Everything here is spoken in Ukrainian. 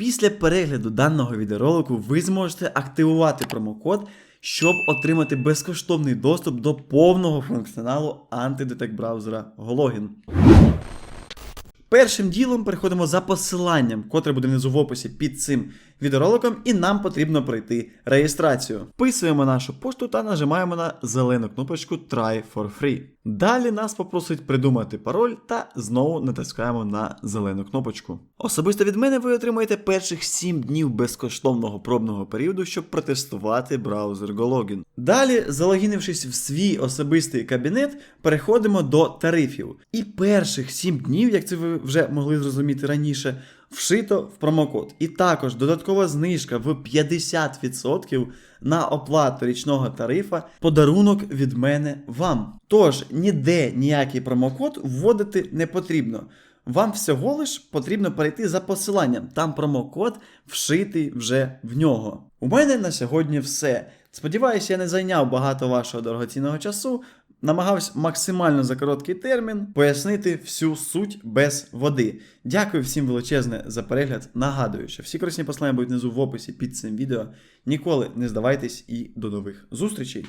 Після перегляду даного відеоролику ви зможете активувати промокод, щоб отримати безкоштовний доступ до повного функціоналу антидетект браузера Gologin. Першим ділом переходимо за посиланням, котре буде внизу в описі під цим відеороликом, і нам потрібно пройти реєстрацію. Вписуємо нашу пошту та нажимаємо на зелену кнопочку Try for free. Далі нас попросить придумати пароль та знову натискаємо на зелену кнопочку. Особисто від мене ви отримаєте перших 7 днів безкоштовного пробного періоду, щоб протестувати браузер Gologin. Далі, залогінившись в свій особистий кабінет, переходимо до тарифів. І перших 7 днів, як це ви вже могли зрозуміти раніше, вшито в промокод. І також додаткова знижка в 50% на оплату річного тарифа, подарунок від мене вам. Тож ніде ніякий промокод вводити не потрібно. Вам всього лиш потрібно перейти за посиланням. Там промокод вшитий вже в нього. У мене на сьогодні все. Сподіваюся, я не зайняв багато вашого дорогоцінного часу. Намагався максимально за короткий термін пояснити всю суть без води. Дякую всім величезне за перегляд. Нагадую, що всі корисні послання будуть внизу в описі під цим відео. Ніколи не здавайтесь і до нових зустрічей!